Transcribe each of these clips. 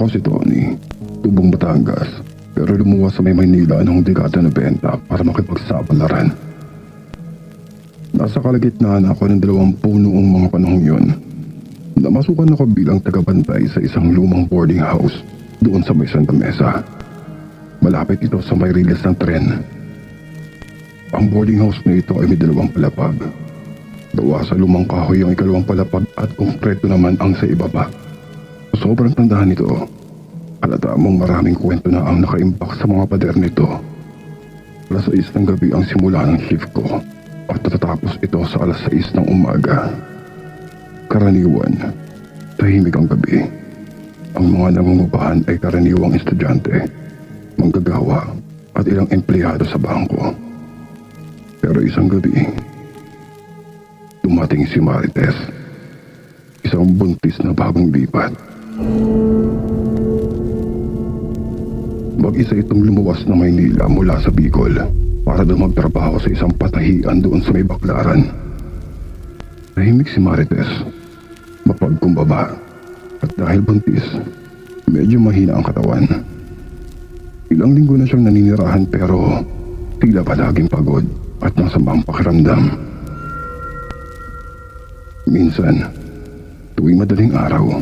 Ako si Tony, tubong Batangas, pero lumuwas sa may Maynila noong dekada 90 para makipagsapalaran. Nasa kalagitnaan ako ng dalawampu noong mga panahong yun. Namasukan ako bilang tagabantay sa isang lumang boarding house doon sa may Santa Mesa. Malapit ito sa may riles ng tren. Ang boarding house na ito ay may dalawang palapag. Gawa sa lumang kahoy ang ikalawang palapag at konkreto naman ang sa ibaba. Sobrang tandaan nito, halata mong maraming kwento na ang nakaimbak sa mga pader nito. Alas 6 ng gabi ang simula ng shift ko at natatapos ito sa alas 6 ng umaga. Karaniwan, tahimik ang gabi. Ang mga nangungupahan ay karaniwang estudyante, manggagawa at ilang empleyado sa bangko. Pero isang gabi, dumating si Marites. Isang buntis na bagong lipat. Mag-isa itong lumuwas na Maynila mula sa Bicol para daw magtrabaho sa isang patahian doon sa may baklaran. Tahimik si Marites. Mapagkumbaba. At dahil buntis, medyo mahina ang katawan. Ilang linggo na siyang naninirahan pero tila palaging pagod at masamang pakiramdam. Minsan, tuwing madaling araw,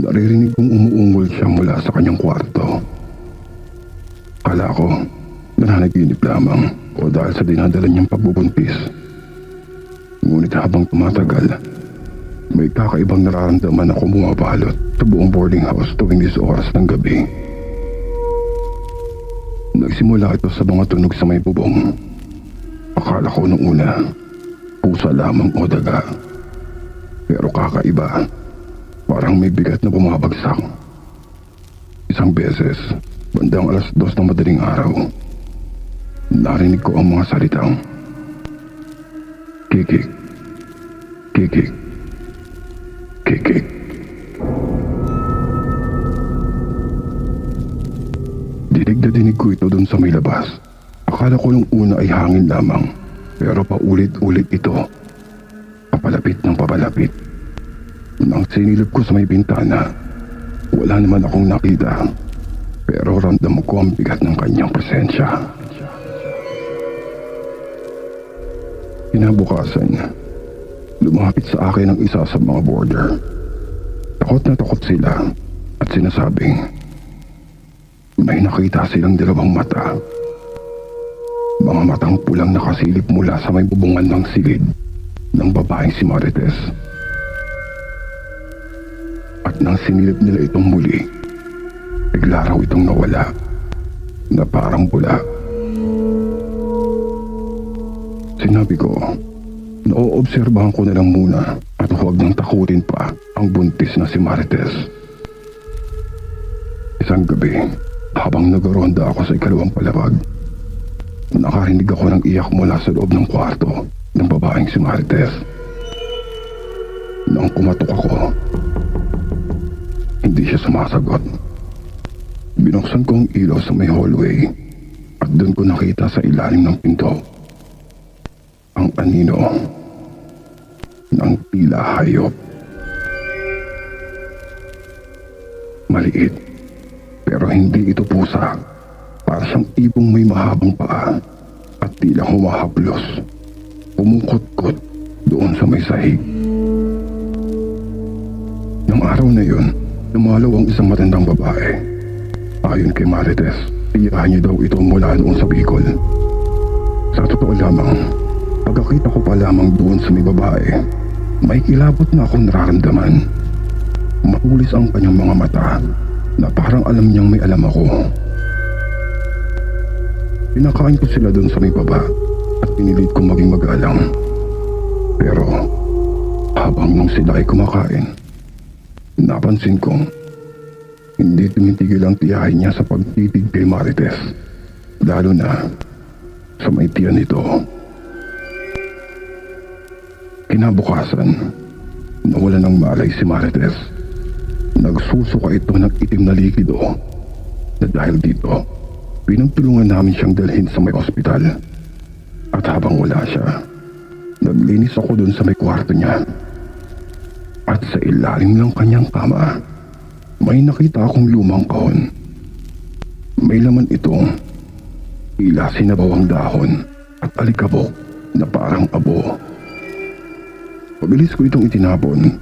naririnig kong umuungol siya mula sa kanyang kwarto. Kala ko, nananaginip lamang o dahil sa dinadala niyang pagbubuntis. Ngunit habang tumatagal, may kakaibang nararamdaman ako bumabalot sa buong boarding house tuwing 10 oras ng gabi. Nagsimula ito sa mga tunog sa may bubong. Akala ko nung una, pusa lamang o daga. Pero kakaiba, parang may bigat na bumabagsak. Isang beses, bandang alas dos ng madaling araw, narinig ko ang mga salitang Kikik, kikik, kikik. Dinig na dinig ko ito dun sa may labas. Akala ko nung una ay hangin lamang, pero paulit-ulit ito. Papalapit ng papalapit. Nang sinilip ko sa may bintana, wala naman akong nakita. Pero ramdam ko ang bigat ng kanyang presensya. Kinabukasan, lumapit sa akin ang isa sa mga boarder. Takot na takot sila at sinasabing, may nakita silang dalawang mata. Mga matang pulang nakasilip mula sa may bubungan ng silid ng babaeng si Marites. At nang sinilip nila itong muli, bigla raw itong nawala na parang bula. Sinabi ko, naoobserbahan ko na lang muna at huwag nang takutin pa ang buntis na si Marites. Isang gabi, habang nagaronda ako sa ikalawang palapag, nakarinig ako ng iyak mula sa loob ng kwarto ng babaeng si Marites. Nang kumatok ako, hindi siya sumasagot. Binuksan ko ang ilaw sa may hallway at doon ko nakita sa ilalim ng pinto ang anino ng tila hayop. Maliit, pero hindi ito pusa. Para siyang ibong may mahabang paa at tila humahaplos. Umungkot-kot doon sa may sahig. Nang araw na yun, lumalaw ang isang matandang babae. Ayon kay Marites, iyahan niya daw ito mula noon sa Bicol. Sa totoo lamang, pagkakita ko pa lamang doon sa may babae, may kilabot na akong nararamdaman. Matulis ang kanyang mga mata na parang alam niyang may alam ako. Pinakain ko sila doon sa may baba at pinilit ko maging magalang. Pero habang nung sila ay kumakain, napansin kong hindi tumitigil ang tiyahin niya sa pagtitig kay Marites. Lalo na sa may tiyan nito. Kinabukasan, nawala ng malay si Marites. Nagsusuka ito ng itim na likido na dahil dito, pinagtulungan namin siyang dalhin sa may ospital. At habang wala siya, naglinis ako dun sa may kwarto niya. At sa ilalim ng kanyang kama, May nakita akong lumang kahon. May laman itong tila sinabawang dahon at alikabok na parang abo. Pabilis ko itong itinapon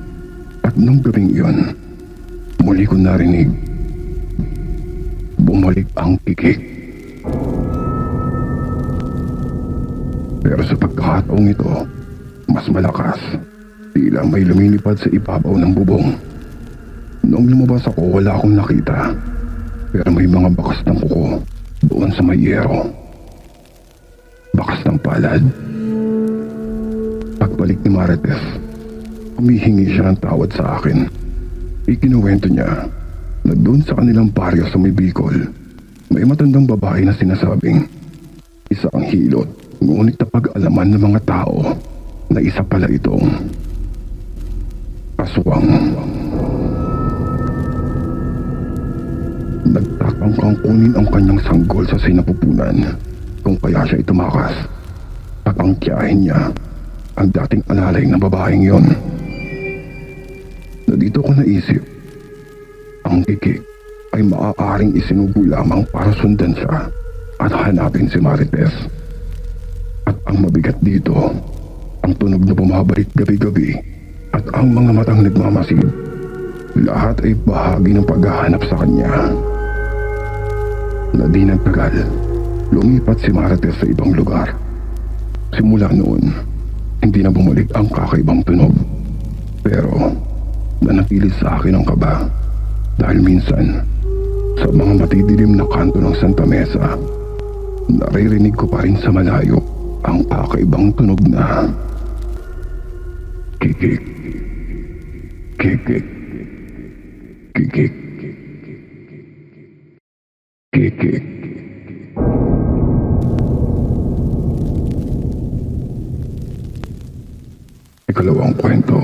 at nung gabing iyon, muli ko narinig. Bumalik ang kikik. Pero sa pagkakataong ito, mas malakas. Tila may lumilipad sa ibabaw ng bubong. Noong lumabas ako, wala akong nakita. Pero may mga bakas ng kuko doon sa may yero. Bakas ng palad. Pagbalik ni Marites, humihingi siya ng tawad sa akin. Ikinuwento niya na doon sa kanilang baryo sa may Bicol, may matandang babae na sinasabing isa ang hilot, ngunit napag-alaman ng mga tao na isa pala itong aswang. Nagtakang kang kunin ang kanyang sanggol sa sinapupunan kung kaya siya itumakas at ang tiyahin niya ang dating alalay ng babaeng yon. Na dito ko naisip, ang kikik ay maaaring isinubo lamang para sundan siya at hanapin si Marites. At ang mabigat dito, ang tunog na bumabalik gabi-gabi at ang mga matang nagmamasid. Lahat ay bahagi ng paghahanap sa kanya. Na di nagtagal, lumipat si Marites sa ibang lugar. Simula noon, hindi na bumalik ang kakaibang tunog. Pero, nanatili sa akin ang kaba. Dahil minsan, sa mga matidilim na kanto ng Santa Mesa, naririnig ko pa rin sa malayo ang kakaibang tunog na kikik, kikik. Ikalawang kwento.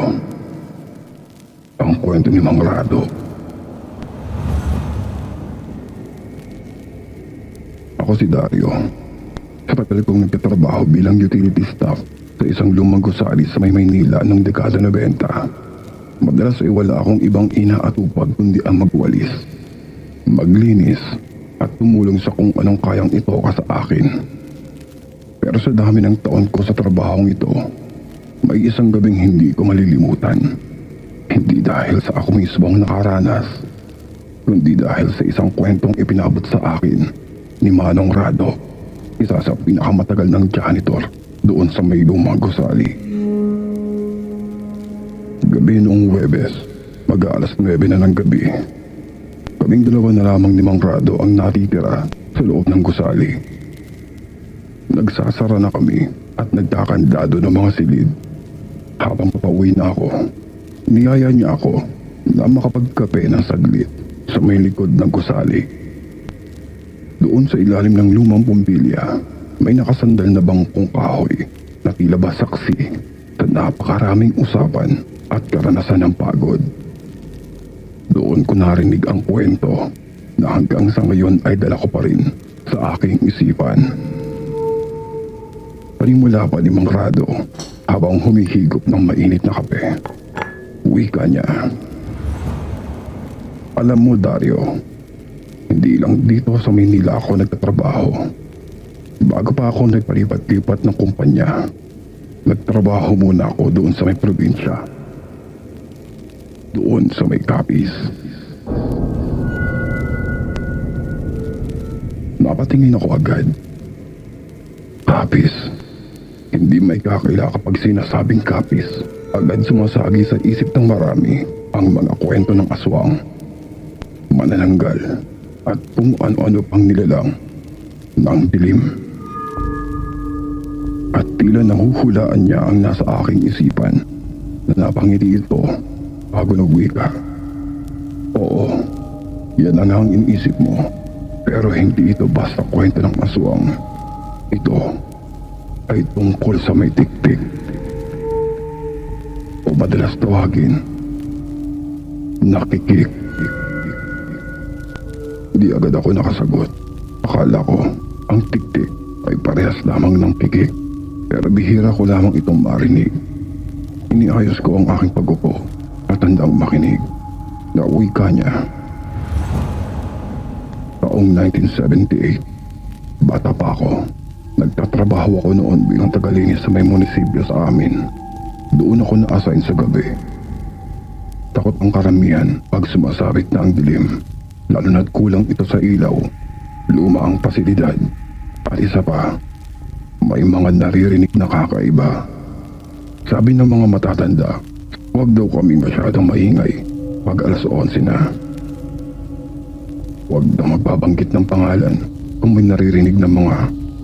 Ang kwento ni Mang Rado. Ako si Dario. Sa tagal kong nagtatrabaho bilang utility staff sa isang lumang gusali sa may Maynila noong dekada 90. Madalas ay wala akong ibang inaatupag kundi ang magwalis, maglinis at tumulong sa kung anong kayang itoka sa akin. Pero sa dami ng taon ko sa trabahong ito, may isang gabing hindi ko malilimutan. Hindi dahil sa ako mismo ang nakaranas, kundi dahil sa isang kwentong ipinabot sa akin ni Manong Rado, isa sa pinakamatagal ng janitor doon sa may lumang gusali. Gabi noong Webes, mag alas 9 na ng gabi. Kaming dalawa na lamang ni Mang Rado ang natitira sa loob ng gusali. Nagsasara na kami at nagkakandado ng mga silid. Habang papauwi na ako, niyaya niya ako na makapagkape ng saglit sa may likod ng gusali. Doon sa ilalim ng lumang pumbilya, may nakasandal na bangkong kahoy na tila ba saksi sa napakaraming usapan at karanasan ng pagod. Doon ko narinig ang kwento na hanggang sa ngayon ay dala ko pa rin sa aking isipan. Panimula pa ni Mang Rado habang humihigop ng mainit na kape. Wika niya. Alam mo, Dario, hindi lang dito sa Maynila ako nagtatrabaho. Bago pa ako nagpalipat-lipat ng kumpanya, nagtrabaho muna ako doon sa may probinsya. Doon sa may kapis. Napatingin ako agad. Kapis. Hindi may kakila kapag sinasabing kapis. Agad sumasagi sa isip ng marami ang mga kwento ng aswang. Manananggal at kung ano-ano pang nilalang ng dilim. At tila nahuhulaan niya ang nasa aking isipan na napangiti ito bago nagwika. Oo, yan ang ang iniisip mo. Pero hindi ito basta kwento ng aswang. Ito ay tungkol sa may tiktik. O madalas tawagin, nakikik. Di agad ako nakasagot. Akala ko, ang tiktik ay parehas lamang ng kikik. Pero bihira ko lamang itong marinig. Iniayos ko ang aking pagupo at handang makinig. Nauwi ka niya taong 1978. Bata pa ako. Nagtatrabaho ako noon bilang tagalinis sa may munisipyo sa amin. Doon ako na-assign sa gabi. Takot ang karamihan pag sumasabit na ang dilim. Lalo na't kulang ito sa ilaw. Luma ang pasilidad. At isa pa, may mga naririnig na kakaiba. Sabi ng mga matatanda, huwag daw kami masyadong maingay pag alas 11 na. Huwag na magbabanggit ng pangalan kung may naririnig ng mga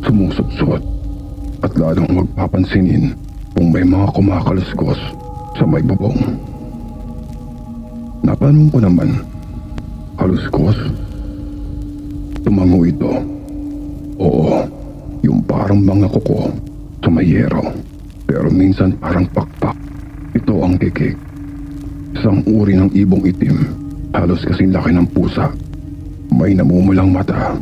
sumusutsot at lalong magpapansinin kung may mga kumakaluskos sa may bubong. Napanong ko naman, kaluskos? Tumango ito. Oo, yung parang mga kuko sa may. Pero minsan parang pakpak. Ito ang kikik. Isang uri ng ibong itim. Halos kasing laki ng pusa. May namumulang mata.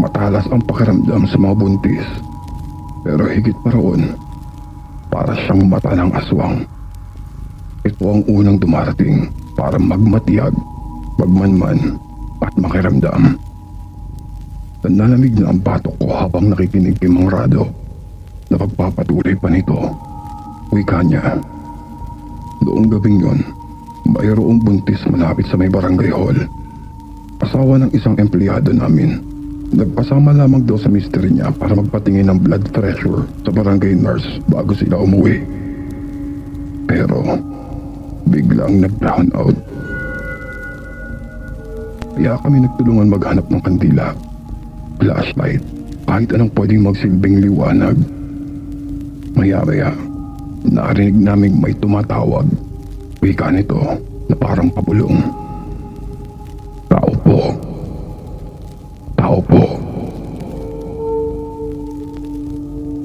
Matalas ang pakiramdam sa mga buntis. Pero higit pa roon, para siyang mata ng aswang. Ito ang unang dumarating para magmatiyag, magmanman at makiramdam. Nanlalamig na ang batok ko habang nakikinig kay Mang Rado na pagpapatuloy pa nito. Wika niya. Noong gabing yon, mayroong buntis malapit sa may barangay hall. Asawa ng isang empleyado namin. Nagpasama lamang daw sa mister niya para magpatingin ng blood pressure sa barangay nurse bago sila umuwi. Pero, biglang nag-brown out. Kaya kami nagtulungan maghanap ng kandila, flashlight, kahit anong pwedeng magsilbing liwanag. Maya-maya, narinig naming may tumatawag. Wika nito na parang pabulong. Tao po. Tao po.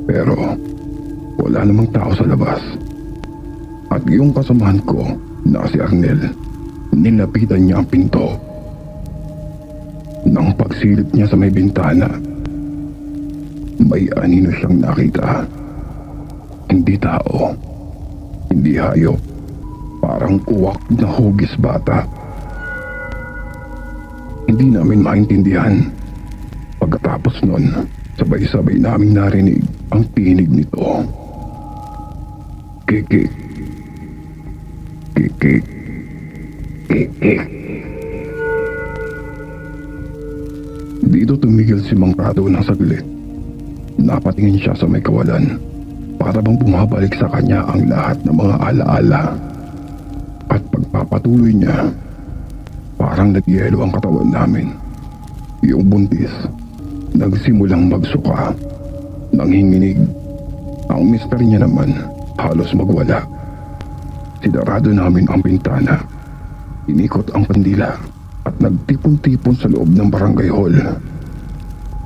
Pero, wala namang tao sa labas. At yung kasamahan ko na si Arnel, nilapitan niya ang pinto. Nang pagsilip niya sa may bintana, may anino siyang nakita. Hindi tao, hindi hayop, parang uwak na hugis bata. Hindi namin maintindihan. Pagkatapos nun, sabay-sabay naming narinig ang tinig nito. Kikik. Kikik. Kikik. Dito tumigil si Mang Prado ng saglit. Napatingin siya sa may kawalan. Para bang bumabalik sa kanya ang lahat ng mga alaala. At pagpapatuloy niya, parang nagyelo ang katawan namin. Yung buntis, nagsimulang magsuka. Nanginginig. Ang mister niya naman, halos magwala. Sinarado namin ang bintana. Inikot ang pandila at nagtipon-tipon sa loob ng barangay hall.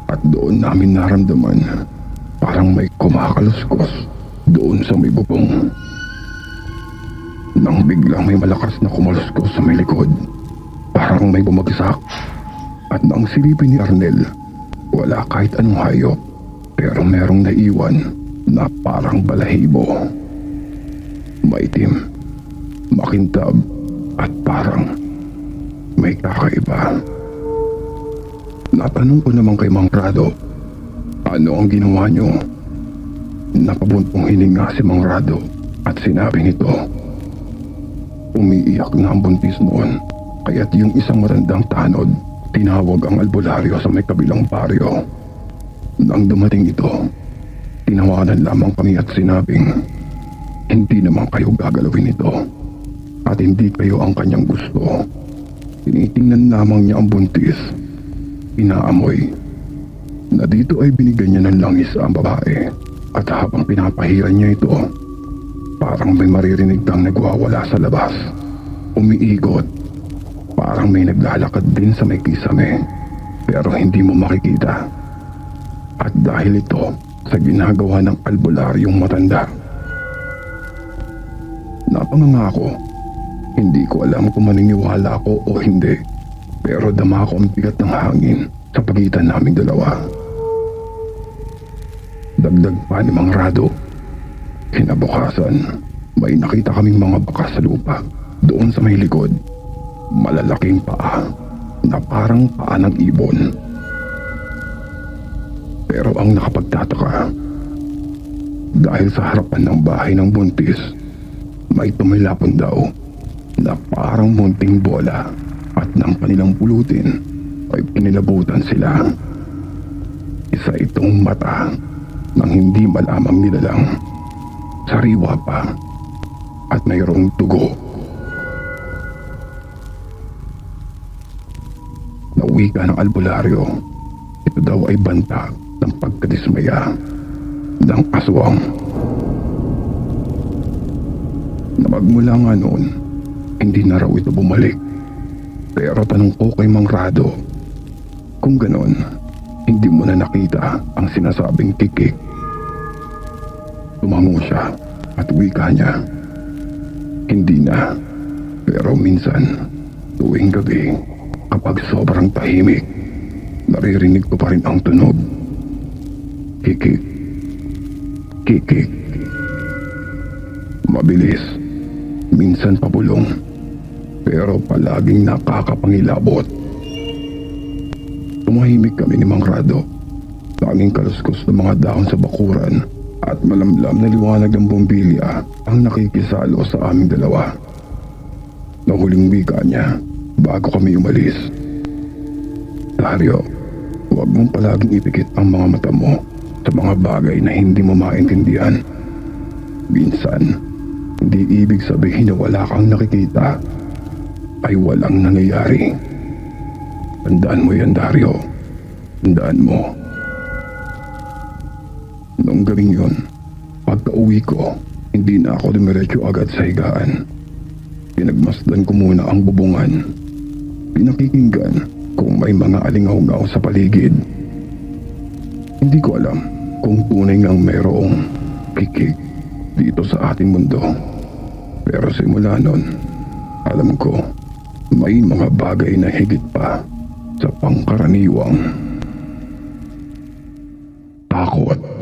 At doon namin naramdaman parang may kumakaluskos doon sa may bubong. Nang biglang may malakas na kumaluskos sa may likod, parang may bumagsak. At nang silipin ni Arnel, wala kahit anong hayop, pero merong naiwan na parang balahibo. Maitim, makintab, at parang may kakaiba. Natanong ko naman kay Mang Rado, ano ang ginawa niyo? Napabuntong hininga si Mang Rado at sinabi nito, umiiyak na ang buntis noon, kaya't yung isang matandang tanod, tinawag ang albularyo sa may kabilang baryo. Nang dumating ito, tinawanan lamang kami at sinabing, hindi naman kayo gagalawin ito at hindi kayo ang kanyang gusto. Tinitingnan lamang niya ang buntis. Inaamoy. Na dito ay binigyan niya ng langis ang babae. At habang pinapahiran niya ito, parang may maririnig kang nagwawala sa labas. Umiigot. Parang may naglalakad din sa may kisame. Pero hindi mo makikita. At dahil ito sa ginagawa ng albularyong matanda. Napanganga ako hindi ko alam kung maniniwala ako o hindi. Pero dama ko ang bigat ng hangin sa pagitan naming dalawa. Dagdag pa ni Mang Rado. Kinabukasan, may nakita kaming mga bakas sa lupa. Doon sa may likod, malalaking paa. na parang paa ng ibon. Pero ang nakapagtataka, dahil sa harapan ng bahay ng buntis, may tumilapon daw na parang munting bola at nang kanilang pulutin ay pinilabutan sila. Isa itong mata ng hindi malamang nilalang. Sariwa pa at mayroong dugo. Nauwi ka ng albularyo. Ito daw ay banta ng pagkadismaya ng aswang. Na magmula nga noon, hindi na raw ito bumalik. Pero tanong ko kay Mang Rado, kung ganon, hindi mo na nakita ang sinasabing kikik. Tumango siya at wika niya. Hindi na, pero minsan, tuwing gabi, kapag sobrang tahimik, naririnig ko pa rin ang tunog. Kikik. Kikik. Mabilis. Minsan pabulong. Pero palaging nakakapangilabot. Tumahimik kami ni Mang Rado. Tanging kaluskos ng mga dahon sa bakuran at malamlam na liwanag ng bombilya ang nakikisalo sa aming dalawa. Nahuling wika niya bago kami umalis. Dario, huwag mong palaging ipikit ang mga mata mo sa mga bagay na hindi mo maintindihan. Minsan, hindi ibig sabihin na wala kang nakikita ay walang nangyayari. Tandaan mo yan, Dario. Tandaan mo. Noong gabing yun, pagka uwi ko, hindi na ako dumiretso agad sa higaan. Pinagmasdan ko muna ang bubungan. Pinakikinggan kung may mga alingaw sa paligid. Hindi ko alam kung tunay ngang mayroong kikik dito sa ating mundo. Pero simula nun, alam ko may mga bagay na higit pa sa pangkaraniwang takot.